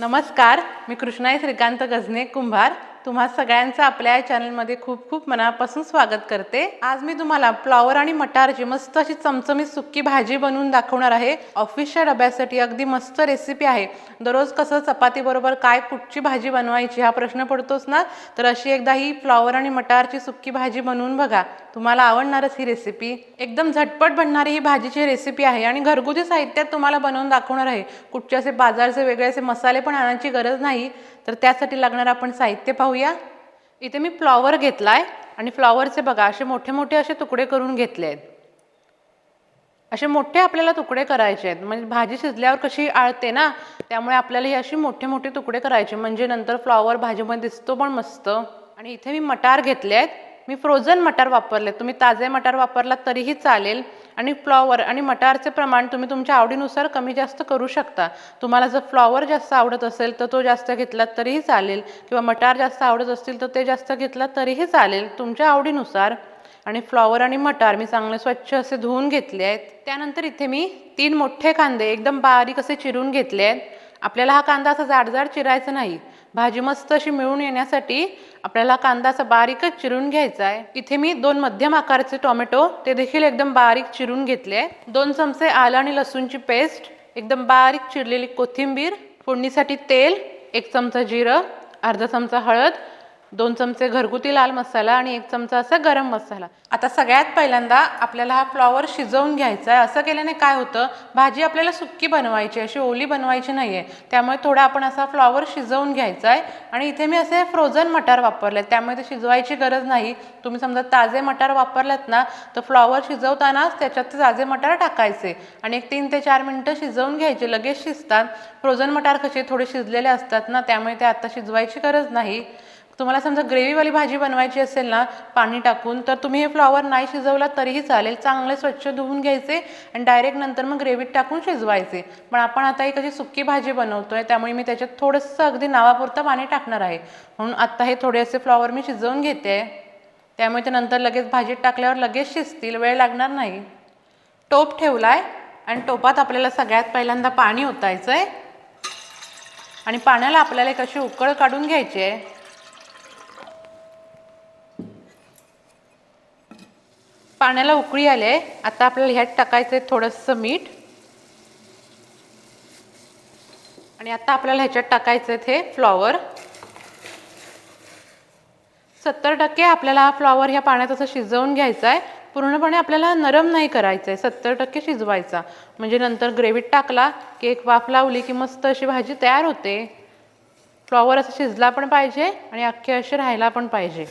नमस्कार मी कृष्णाई श्रीकांत गजने कुंभार. तुम्हा सगळ्यांचं आपल्या या चॅनलमध्ये खूप खूप मनापासून स्वागत करते. आज मी तुम्हाला फ्लॉवर आणि मटारची मस्त अशी चमचमीत सुक्की भाजी बनवून दाखवणार आहे. ऑफिसच्या डब्यासाठी अगदी मस्त रेसिपी आहे. दररोज कसं चपातीबरोबर काय कुठची भाजी बनवायची हा प्रश्न पडतोच ना? तर अशी एकदा ही फ्लॉवर आणि मटारची सुक्की भाजी बनवून बघा. तुम्हाला आवडणारच ही रेसिपी एकदम झटपट बनणारी ही भाजीची रेसिपी आहे आणि घरगुती साहित्यात तुम्हाला बनवून दाखवणार आहे. कुठचे असे बाजारचे वेगळे असे मसाले पण आणायची गरज नाही. तर त्यासाठी लागणार आपण साहित्य पाहूया. इथे मी फ्लॉवर घेतला आहे आणि फ्लॉवरचे बघा असे मोठे मोठे असे तुकडे करून घेतले आहेत. असे मोठे आपल्याला तुकडे करायचे आहेत. म्हणजे भाजी शिजल्यावर कशी आळते ना त्यामुळे आपल्याला हे असे मोठे मोठे तुकडे करायचे म्हणजे नंतर फ्लॉवर भाजीमध्ये दिसतो पण मस्त. आणि इथे मी मटार घेतले आहेत. मी फ्रोझन मटार वापरले तुम्ही ताजे मटार वापरलात तरीही चालेल. आणि फ्लॉवर आणि मटारचे प्रमाण तुम्ही तुमच्या आवडीनुसार कमी जास्त करू शकता. तुम्हाला जर फ्लॉवर जास्त आवडत असेल तर तो जास्त घेतलात तरीही चालेल. किंवा मटार जास्त आवडत असतील तर ते जास्त घेतलात तरीही चालेल. तुमच्या आवडीनुसार. आणि फ्लॉवर आणि मटार मी चांगले स्वच्छ असे धुवून घेतले आहेत. त्यानंतर इथे मी तीन मोठे कांदे एकदम बारीक असे चिरून घेतले आहेत. आपल्याला हा कांदा असा जाडजाड चिरायचा नाही. भाजी मस्त अशी मिळून येण्यासाठी आपल्याला कांदा असा बारीकच चिरून घ्यायचा आहे. इथे मी दोन मध्यम आकाराचे टोमॅटो ते देखील एकदम बारीक चिरून घेतले दोन चमचे आलं आणि लसूणची पेस्ट एकदम बारीक चिरलेली कोथिंबीर फोडणीसाठी तेल एक चमचा जिरं अर्धा चमचा हळद दोन चमचे घरगुती लाल मसाला आणि एक चमचा असा गरम मसाला. आता सगळ्यात पहिल्यांदा आपल्याला हा फ्लॉवर शिजवून घ्यायचा आहे. असं केल्याने काय होतं? भाजी आपल्याला सुक्की बनवायची अशी ओली बनवायची नाही आहे त्यामुळे थोडा आपण असा फ्लॉवर शिजवून घ्यायचा आहे. आणि इथे मी असे फ्रोझन मटार वापरले त्यामुळे ते शिजवायची गरज नाही. तुम्ही समजा ताजे मटार वापरलेत ना तर फ्लॉवर शिजवतानाच त्याच्यात ते ताजे मटार टाकायचे. आणि एक तीन ते चार मिनटं शिजवून घ्यायचे. लगेच शिजतात. फ्रोझन मटार कसे थोडे शिजलेले असतात ना त्यामुळे ते आत्ता शिजवायची गरज नाही. तुम्हाला समजा ग्रेव्हीवाली भाजी बनवायची असेल ना पाणी टाकून तर तुम्ही हे फ्लॉवर नाही शिजवला तरीही चालेल. चांगले स्वच्छ धुवून घ्यायचे आणि डायरेक्ट नंतर मग ग्रेव्हीत टाकून शिजवायचे. पण आपण आता एक अशी सुक्की भाजी बनवतोय त्यामुळे मी त्याच्यात थोडंसं अगदी नावापुरतं पाणी टाकणार आहे. म्हणून आत्ता हे थोडे असे फ्लॉवर मी शिजवून घेते. त्यामुळे ते नंतर लगेच भाजीत टाकल्यावर लगेच शिजतील वेळ लागणार नाही. टोप ठेवला आहे आणि टोपात आपल्याला सगळ्यात पहिल्यांदा पाणी ओतायचं आहे आणि पाण्याला आपल्याला एक अशी उकळ काढून घ्यायची आहे. पाण्याला उकळी आले. आता आपल्याला ह्यात टाकायचं आहे थोडंसं मीठ. आणि आता आपल्याला ह्याच्यात टाकायचं आहे हे फ्लॉवर. सत्तर टक्के आपल्याला हा फ्लॉवर ह्या पाण्यात असं शिजवून घ्यायचा आहे. पूर्णपणे आपल्याला नरम नाही करायचं आहे. सत्तर टक्के शिजवायचा. म्हणजे नंतर ग्रेव्हीत टाकला की एक वाफ लावली की मस्त अशी भाजी तयार होते. फ्लॉवर असं शिजला पण पाहिजे आणि अख्खे असे राहायला पण पाहिजे.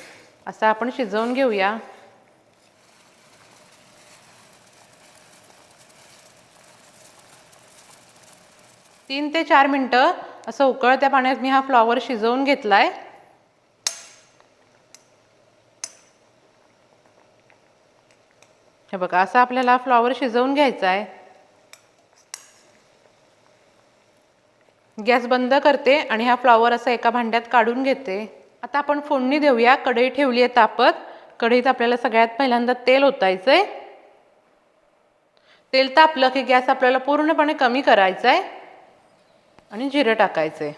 असं आपण शिजवून घेऊया. तीन ते चार मिनटं असं उकळत्या पाण्यात मी हा फ्लॉवर शिजवून घेतला आहे हे बघा असा आपल्याला फ्लॉवर शिजवून घ्यायचा आहे गॅस बंद करते आणि हा फ्लॉवर असा एका भांड्यात काढून घेते. आता आपण फोडणी देऊया. कढई ठेवली आहे तापत. कढईत आपल्याला सगळ्यात पहिल्यांदा तेल ओतायचं आहे तेल तापलं की गॅस आपल्याला पूर्णपणे कमी करायचा आहे आणि जिरं टाकायचं आहे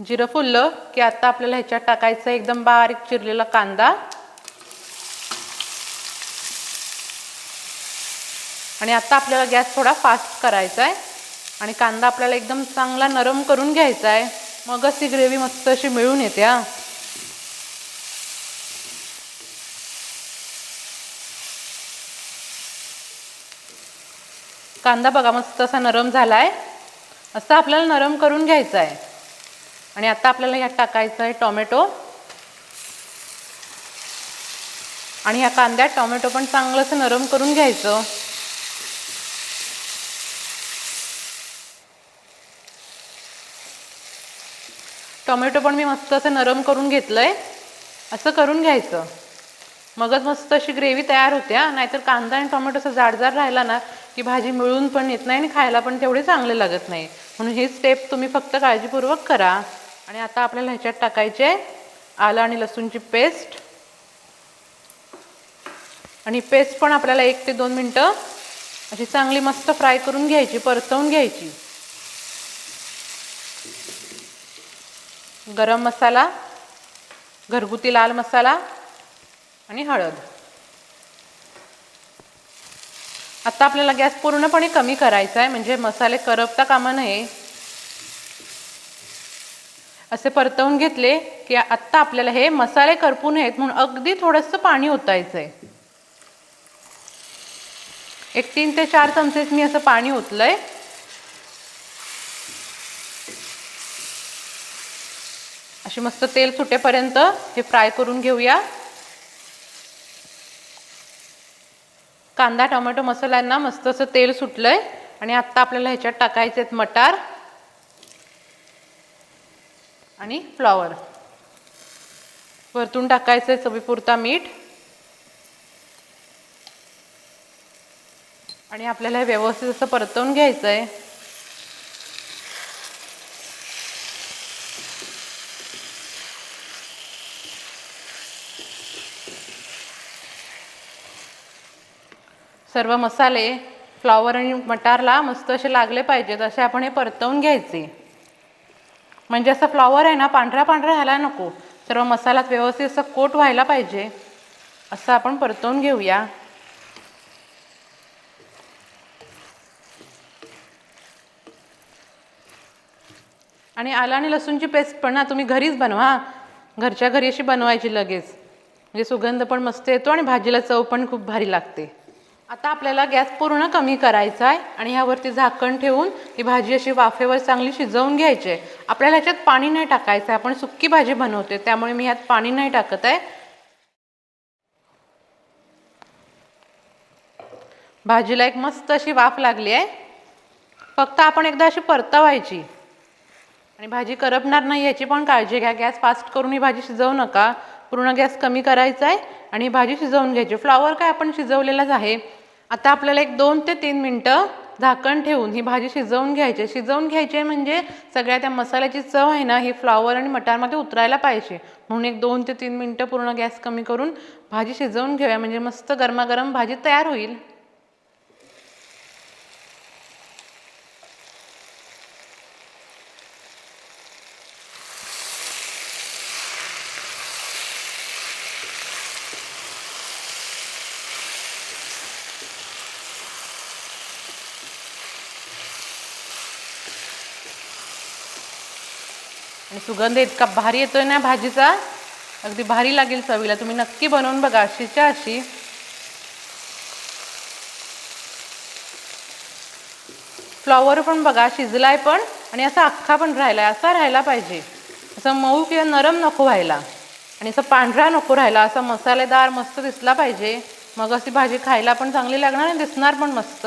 जिरं फुललं की आता आपल्याला ह्याच्यात टाकायचं आहे एकदम बारीक चिरलेला कांदा. आणि आता आपल्याला गॅस थोडा फास्ट करायचा आहे आणि कांदा आपल्याला एकदम चांगला नरम करून घ्यायचा आहे मगच ही ग्रेव्ही मस्त अशी मिळून येते हा. कांदा बघा मस्त असा नरम झाला आहे असं आपल्याला नरम करून घ्यायचं आहे आणि आता आपल्याला ह्यात टाकायचं आहे टोमॅटो. आणि ह्या कांद्यात टोमॅटो पण चांगलं असं नरम करून घ्यायचं. टोमॅटो पण मी मस्त असं नरम करून घेतलं आहे असं करून घ्यायचं. मगच मस्त अशी ग्रेव्ही तयार होत्या. नाहीतर कांदा आणि टोमॅटो असं जाडजाड राहिला ना की भाजी मिळून पण येत नाही आणि खायला पण तेवढे चांगले लागत नाही. म्हणून ही स्टेप तुम्ही फक्त काळजीपूर्वक करा. आणि आता आपल्याला ह्याच्यात टाकायचे आलं आणि लसूणची पेस्ट आणि पेस्ट पण आपल्याला एक ते दोन मिनटं अशी चांगली मस्त फ्राय करून घ्यायची परतवून घ्यायची. गरम मसाला घरगुती लाल मसाला आणि हळद. आता आपल्याला गॅस पूर्णपणे कमी करायचा आहे म्हणजे मसाले करपता कामा नये. असे परतवून घेतले की आत्ता आपल्याला हे मसाले करपू नयेत म्हणून अगदी थोडंसं पाणी ओतायचं आहे एक तीन ते चार चमचेच मी असं पाणी ओतलंय. अशी मस्त तेल सुटेपर्यंत हे फ्राय करून घेऊया. कांदा टोमॅटो मसाल्यांना मस्त असं तेल सुटलं आहे आणि आत्ता आपल्याला ह्याच्यात टाकायचे आहेत मटार आणि फ्लॉवर. वरतून टाकायचं आहे चवीपुरता मीठ. आणि आपल्याला हे व्यवस्थित असं परतवून घ्यायचं आहे सर्व मसाले फ्लॉवर आणि मटारला मस्त असे लागले पाहिजेत असे आपण हे परतवून घ्यायचे. म्हणजे असं फ्लॉवर आहे ना पांढरा पांढरा व्हायला नको. सर्व मसाल्यात व्यवस्थित असं कोट व्हायला पाहिजे. असं आपण परतवून घेऊया. आणि आला आणि लसूणची पेस्ट पण ना तुम्ही घरीच बनवा घरच्या घरी अशी बनवायची लगेच. म्हणजे सुगंध पण मस्त येतो आणि भाजीला चव पण खूप भारी लागते. आता आपल्याला गॅस पूर्ण कमी करायचा आहे आणि ह्यावरती झाकण ठेवून ही भाजी अशी वाफेवर चांगली शिजवून घ्यायची आहे. आपल्याला ह्याच्यात पाणी नाही टाकायचं आहे. आपण सुक्की भाजी बनवते त्यामुळे मी ह्यात पाणी नाही टाकत आहे. भाजीला एक मस्त अशी वाफ लागली आहे. फक्त आपण एकदा अशी परतवायची. आणि भाजी करपणार नाही याची पण काळजी घ्या. गॅस फास्ट करून ही भाजी शिजवू नका. पूर्ण गॅस कमी करायचा आहे आणि ही भाजी शिजवून घ्यायची. फ्लॉवर काय आपण शिजवलेलाच आहे. आता आपल्याला एक दोन ते तीन मिनटं झाकण ठेवून ही भाजी शिजवून घ्यायची. शिजवून घ्यायची आहे म्हणजे सगळ्या त्या मसाल्याची चव आहे ना ही फ्लॉवर आणि मटारमध्ये उतरायला पाहिजे. म्हणून एक दोन ते तीन मिनटं पूर्ण गॅस कमी करून भाजी शिजवून घेऊया. म्हणजे मस्त गरमागरम भाजी तयार होईल. आणि सुगंध इतका भारी येतोय ना भाजीचा. अगदी भारी लागेल चवीला. तुम्ही नक्की बनवून बघा अशीच्या अशी. फ्लॉवर पण बघा शिजलाय पण आणि असा अख्खा पण राहिलाय. असा राहायला पाहिजे. असं मऊ किंवा नरम नको व्हायला. आणि असं पांढरा नको राहायला असा मसालेदार मस्त दिसला पाहिजे. मग अशी भाजी खायला पण चांगली लागणार आणि दिसणार पण मस्त.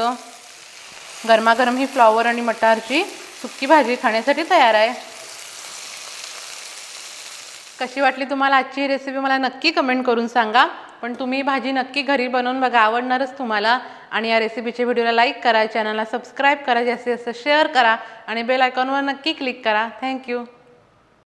गरमागरम ही फ्लॉवर आणि मटारची सुक्की भाजी खाण्यासाठी तयार आहे. कशी वाटली तुम्हाला आजची रेसिपी मला नक्की कमेंट करून सांगा. पण तुम्ही भाजी नक्की घरी बनवून बघा आवडणारच तुम्हाला. आणि या रेसिपीच्या व्हिडिओला लाईक करा चॅनलला सबस्क्राईब करा जास्तीत जास्त शेअर करा आणि बेल आयकॉनवर नक्की क्लिक करा. थँक्यू